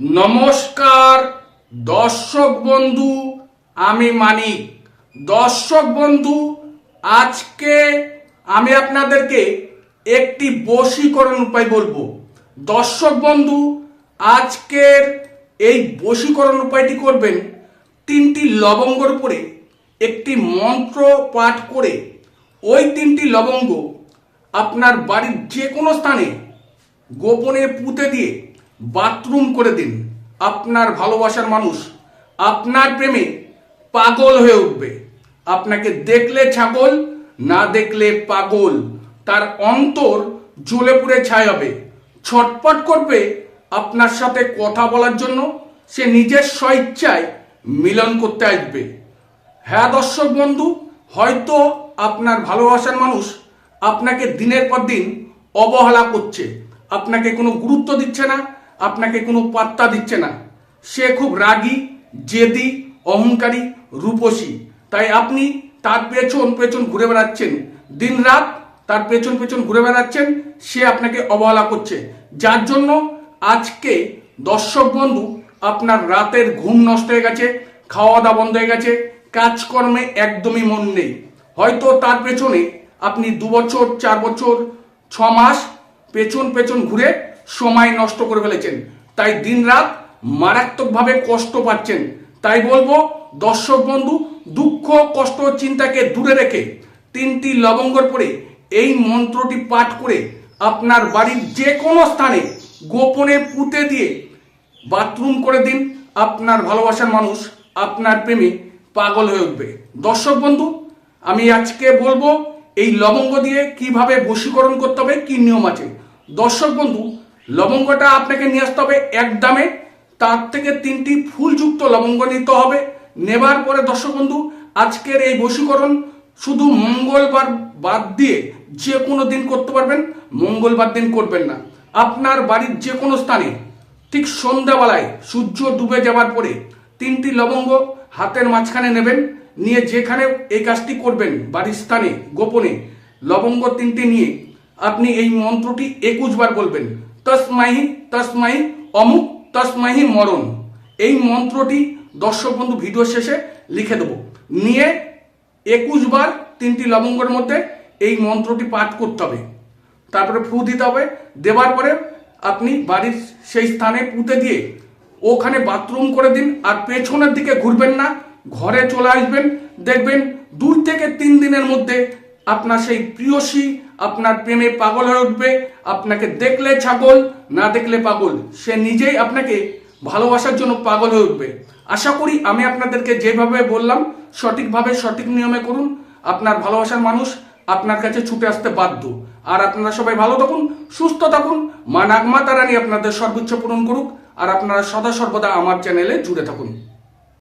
নমস্কার, দর্শক বন্ধু, আমি মানিক। দর্শক বন্ধু, আজকে আমি আপনাদেরকে একটি বশীকরণ উপায় বলব। দর্শক বন্ধু, আজকের এই বশীকরণ উপায়টি করবেন তিনটি লবঙ্গর উপরে একটি মন্ত্র পাঠ করে ওই তিনটি লবঙ্গ আপনার বাড়ির যে কোনো স্থানে গোপনে পুঁতে দিয়ে বাথরুম করে দিন। আপনার ভালোবাসার মানুষ, আপনার প্রেমে পাগল হয়ে উঠবে। আপনাকে দেখলে ছাগল, না দেখলে পাগল। তার অন্তর জ্বলে পুড়ে ছাই হবে। ছটপট করবে আপনার সাথে কথা বলার জন্য। সে নিজের স্বইচ্ছায় মিলন করতে আসবে। হ্যাঁ দর্শক বন্ধু, হয়তো আপনার ভালোবাসার মানুষ আপনাকে দিনের পর দিন অবহেলা করছে। আপনাকে কোনো গুরুত্ব দিচ্ছে না। আপনাকে কোনো পাত্তা দিচ্ছে না। সে খুব রাগী, জেদি, অহংকারী, রূপসী। তাই আপনি তার পেছন পেছন ঘুরে বেড়াচ্ছেন। দিন রাত তার পেছন পেছন ঘুরে বেড়াচ্ছেন, সে আপনাকে অবহেলা করছে। যার জন্য আজকে দর্শক বন্ধু, আপনার রাতের ঘুম নষ্ট হয়ে গেছে খাওয়া দাওয়া বন্ধ হয়ে গেছে, কাজকর্মে একদমই মন নেই। হয়তো তার পেছনে আপনি দু বছর, চার বছর, ছ মাস পেছন পেছন ঘুরে সময় নষ্ট করে ফেলেছেন। তাই দিন দিনরাত মারাত্মকভাবে কষ্ট পাচ্ছেন। তাই বলব, দর্শক বন্ধু, দুঃখ, কষ্ট, চিন্তাকে দূরে রেখে তিনটি লবঙ্গর পরে এই মন্ত্রটি পাঠ করে আপনার বাড়ির যে কোনো স্থানে গোপনে পুঁতে দিয়ে বাথরুম করে দিন। আপনার ভালোবাসার মানুষ আপনার প্রেমে পাগল হয়ে উঠবে। দর্শক বন্ধু, আমি আজকে বলব, এই লবঙ্গ দিয়ে কীভাবে বশীকরণ করতে হবে, কি নিয়ম আছে? দর্শক বন্ধু লবঙ্গটা আপনাকে নিয়ে আসতে হবে এক দামে। তার থেকে তিনটি ফুলযুক্ত লবঙ্গ নিতে হবে। নেবার পরে দর্শক বন্ধু, আজকের এই বশীকরণ শুধু মঙ্গলবার বাদ দিয়ে যে কোনো দিন করতে পারবেন, মঙ্গলবার দিন করবেন না। আপনার বাড়ির যে কোনো স্থানে ঠিক সন্ধ্যাবেলায় সূর্য ডুবে যাওয়ার পরে তিনটি লবঙ্গ হাতের মাঝখানে নেবেন, নিয়ে যেখানে এই কাজটি করবেন, বাড়ির স্থানে, গোপনে লবঙ্গ তিনটি নিয়ে আপনি এই মন্ত্রটি একুশ বার বলবেন। তসমাহি তসমাহি, অমুক, তসমাহি, মরণ। এই মন্ত্রটি দর্শক বন্ধু ভিডিও শেষে লিখে দেবো। নিয়ে একুশ বার তিনটি লবঙ্গের মধ্যে এই মন্ত্রটি পাঠ করতে হবে। তারপরে ফু দিতে হবে। দেওয়ার পরে আপনি বাড়ির সেই স্থানে পুঁতে দিয়ে ওখানে বাথরুম করে দিন। আর পেছনের দিকে ঘুরবেন না। ঘরে চলে আসবেন, দেখবেন দুই থেকে তিন দিনের মধ্যে আপনার সেই প্রিয়সী, আপনার প্রেমে পাগল হয়ে উঠবে, আপনাকে দেখলে ছাগল, না দেখলে পাগল। সে নিজেই আপনাকে ভালোবাসার জন্য পাগল হয়ে উঠবে। আশা করি আমি আপনাদেরকে যেভাবে বললাম, সঠিকভাবে সঠিক নিয়মে করুন। আপনার ভালোবাসার মানুষ আপনার কাছে ছুটে আসতে বাধ্য। আর আপনারা সবাই ভালো থাকুন, সুস্থ থাকুন। মা নাগমা তারানি আপনাদের সর্বোচ্চ পূরণ করুক। আর আপনারা সদা সর্বদা আমার চ্যানেলে জুড়ে থাকুন।